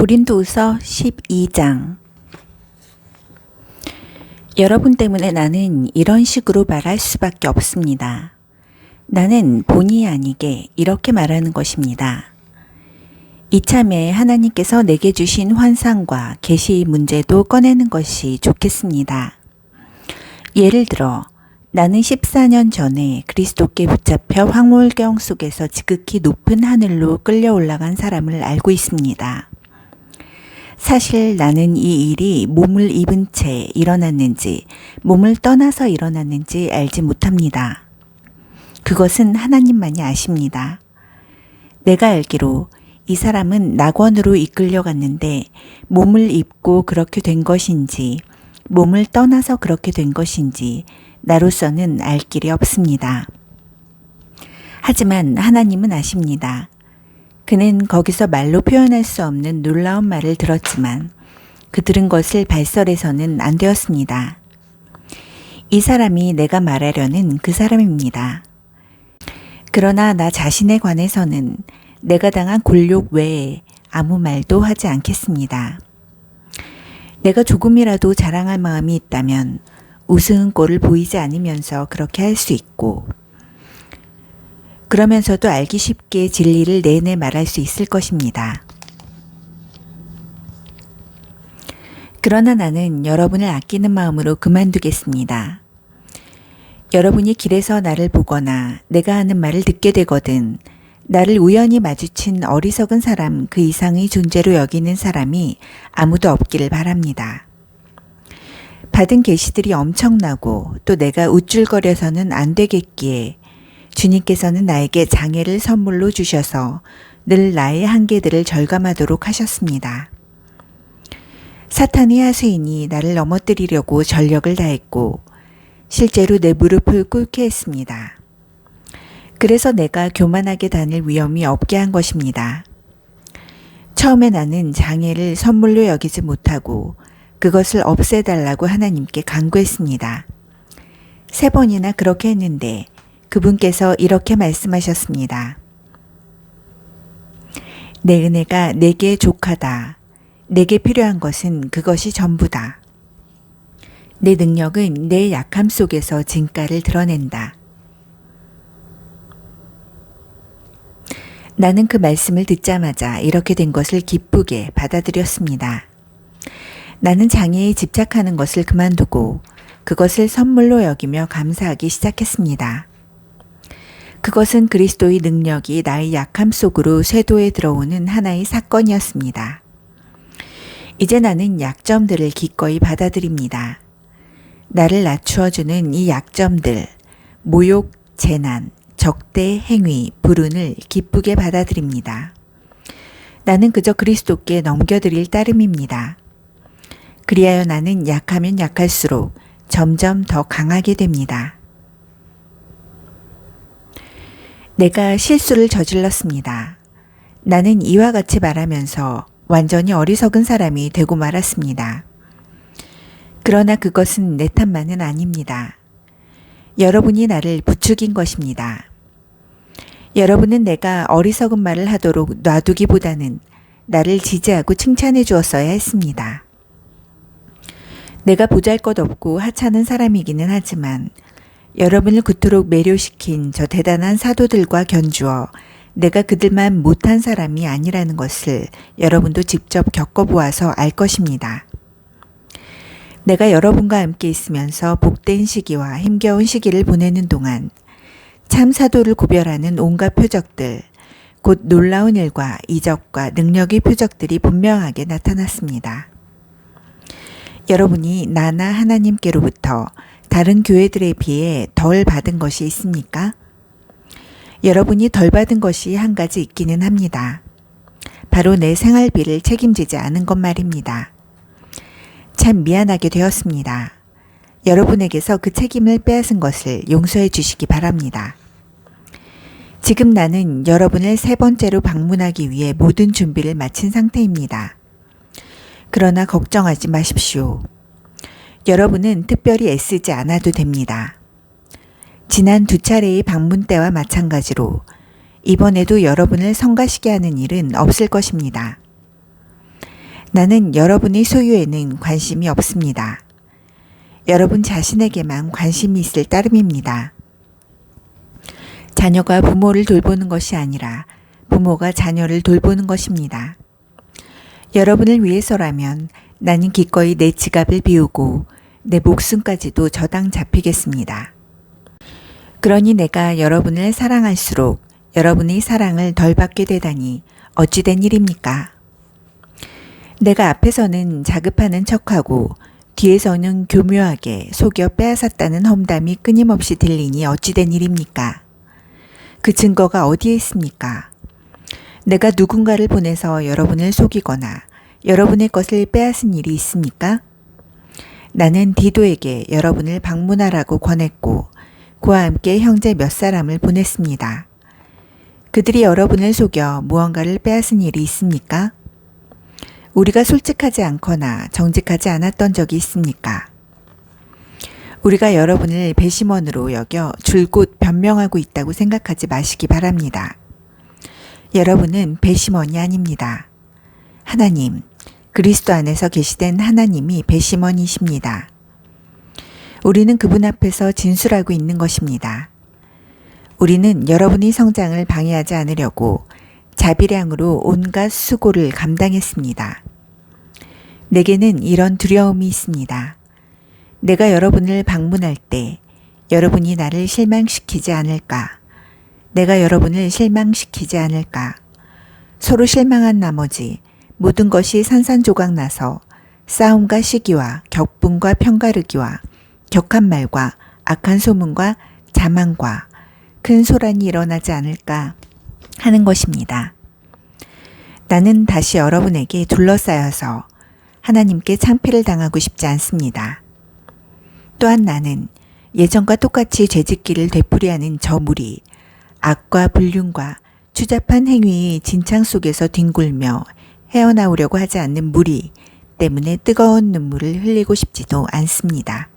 고린도후서 12장 여러분 때문에 나는 이런 식으로 말할 수밖에 없습니다. 나는 본의 아니게 이렇게 말하는 것입니다. 이참에 하나님께서 내게 주신 환상과 계시 문제도 꺼내는 것이 좋겠습니다. 예를 들어 나는 14년 전에 그리스도께 붙잡혀 황홀경 속에서 지극히 높은 하늘로 끌려 올라간 사람을 알고 있습니다. 사실 나는 이 일이 몸을 입은 채 일어났는지 몸을 떠나서 일어났는지 알지 못합니다. 그것은 하나님만이 아십니다. 내가 알기로 이 사람은 낙원으로 이끌려 갔는데 몸을 입고 그렇게 된 것인지 몸을 떠나서 그렇게 된 것인지 나로서는 알 길이 없습니다. 하지만 하나님은 아십니다. 그는 거기서 말로 표현할 수 없는 놀라운 말을 들었지만 그 들은 것을 발설해서는 안 되었습니다. 이 사람이 내가 말하려는 그 사람입니다. 그러나 나 자신에 관해서는 내가 당한 곤욕 외에 아무 말도 하지 않겠습니다. 내가 조금이라도 자랑할 마음이 있다면 우스운 꼴을 보이지 않으면서 그렇게 할 수 있고 그러면서도 알기 쉽게 진리를 내내 말할 수 있을 것입니다. 그러나 나는 여러분을 아끼는 마음으로 그만두겠습니다. 여러분이 길에서 나를 보거나 내가 하는 말을 듣게 되거든 나를 우연히 마주친 어리석은 사람 그 이상의 존재로 여기는 사람이 아무도 없기를 바랍니다. 받은 계시들이 엄청나고 또 내가 우쭐거려서는 안 되겠기에 주님께서는 나에게 장애를 선물로 주셔서 늘 나의 한계들을 절감하도록 하셨습니다. 사탄의 하수인이 나를 넘어뜨리려고 전력을 다했고 실제로 내 무릎을 꿇게 했습니다. 그래서 내가 교만하게 다닐 위험이 없게 한 것입니다. 처음에 나는 장애를 선물로 여기지 못하고 그것을 없애달라고 하나님께 간구했습니다. 세 번이나 그렇게 했는데 그분께서 이렇게 말씀하셨습니다. 내 은혜가 내게 족하다. 내게 필요한 것은 그것이 전부다. 내 능력은 내 약함 속에서 진가를 드러낸다. 나는 그 말씀을 듣자마자 이렇게 된 것을 기쁘게 받아들였습니다. 나는 장애에 집착하는 것을 그만두고 그것을 선물로 여기며 감사하기 시작했습니다. 그것은 그리스도의 능력이 나의 약함 속으로 쇄도에 들어오는 하나의 사건이었습니다. 이제 나는 약점들을 기꺼이 받아들입니다. 나를 낮추어주는 이 약점들, 모욕, 재난, 적대, 행위, 불운을 기쁘게 받아들입니다. 나는 그저 그리스도께 넘겨드릴 따름입니다. 그리하여 나는 약하면 약할수록 점점 더 강하게 됩니다. 내가 실수를 저질렀습니다. 나는 이와 같이 말하면서 완전히 어리석은 사람이 되고 말았습니다. 그러나 그것은 내 탓만은 아닙니다. 여러분이 나를 부추긴 것입니다. 여러분은 내가 어리석은 말을 하도록 놔두기보다는 나를 지지하고 칭찬해 주었어야 했습니다. 내가 보잘 것 없고 하찮은 사람이기는 하지만 여러분을 그토록 매료시킨 저 대단한 사도들과 견주어 내가 그들만 못한 사람이 아니라는 것을 여러분도 직접 겪어보아서 알 것입니다. 내가 여러분과 함께 있으면서 복된 시기와 힘겨운 시기를 보내는 동안 참 사도를 구별하는 온갖 표적들, 곧 놀라운 일과 이적과 능력의 표적들이 분명하게 나타났습니다. 여러분이 나나 하나님께로부터 다른 교회들에 비해 덜 받은 것이 있습니까? 여러분이 덜 받은 것이 한 가지 있기는 합니다. 바로 내 생활비를 책임지지 않은 것 말입니다. 참 미안하게 되었습니다. 여러분에게서 그 책임을 빼앗은 것을 용서해 주시기 바랍니다. 지금 나는 여러분을 세 번째로 방문하기 위해 모든 준비를 마친 상태입니다. 그러나 걱정하지 마십시오. 여러분은 특별히 애쓰지 않아도 됩니다. 지난 두 차례의 방문 때와 마찬가지로 이번에도 여러분을 성가시게 하는 일은 없을 것입니다. 나는 여러분의 소유에는 관심이 없습니다. 여러분 자신에게만 관심이 있을 따름입니다. 자녀가 부모를 돌보는 것이 아니라 부모가 자녀를 돌보는 것입니다. 여러분을 위해서라면 나는 기꺼이 내 지갑을 비우고 내 목숨까지도 저당 잡히겠습니다. 그러니 내가 여러분을 사랑할수록 여러분의 사랑을 덜 받게 되다니 어찌된 일입니까? 내가 앞에서는 자급하는 척하고 뒤에서는 교묘하게 속여 빼앗았다는 험담이 끊임없이 들리니 어찌된 일입니까? 그 증거가 어디에 있습니까? 내가 누군가를 보내서 여러분을 속이거나 여러분의 것을 빼앗은 일이 있습니까? 나는 디도에게 여러분을 방문하라고 권했고 그와 함께 형제 몇 사람을 보냈습니다. 그들이 여러분을 속여 무언가를 빼앗은 일이 있습니까? 우리가 솔직하지 않거나 정직하지 않았던 적이 있습니까? 우리가 여러분을 배심원으로 여겨 줄곧 변명하고 있다고 생각하지 마시기 바랍니다. 여러분은 배심원이 아닙니다. 하나님, 그리스도 안에서 계시된 하나님이 배심원이십니다. 우리는 그분 앞에서 진술하고 있는 것입니다. 우리는 여러분의 성장을 방해하지 않으려고 자비량으로 온갖 수고를 감당했습니다. 내게는 이런 두려움이 있습니다. 내가 여러분을 방문할 때 여러분이 나를 실망시키지 않을까? 내가 여러분을 실망시키지 않을까? 서로 실망한 나머지 모든 것이 산산조각 나서 싸움과 시기와 격분과 편가르기와 격한 말과 악한 소문과 자만과 큰 소란이 일어나지 않을까 하는 것입니다. 나는 다시 여러분에게 둘러싸여서 하나님께 창피를 당하고 싶지 않습니다. 또한 나는 예전과 똑같이 죄짓기를 되풀이하는 저 무리, 악과 불륜과 추잡한 행위의 진창 속에서 뒹굴며 헤어나오려고 하지 않는 무리 때문에 뜨거운 눈물을 흘리고 싶지도 않습니다.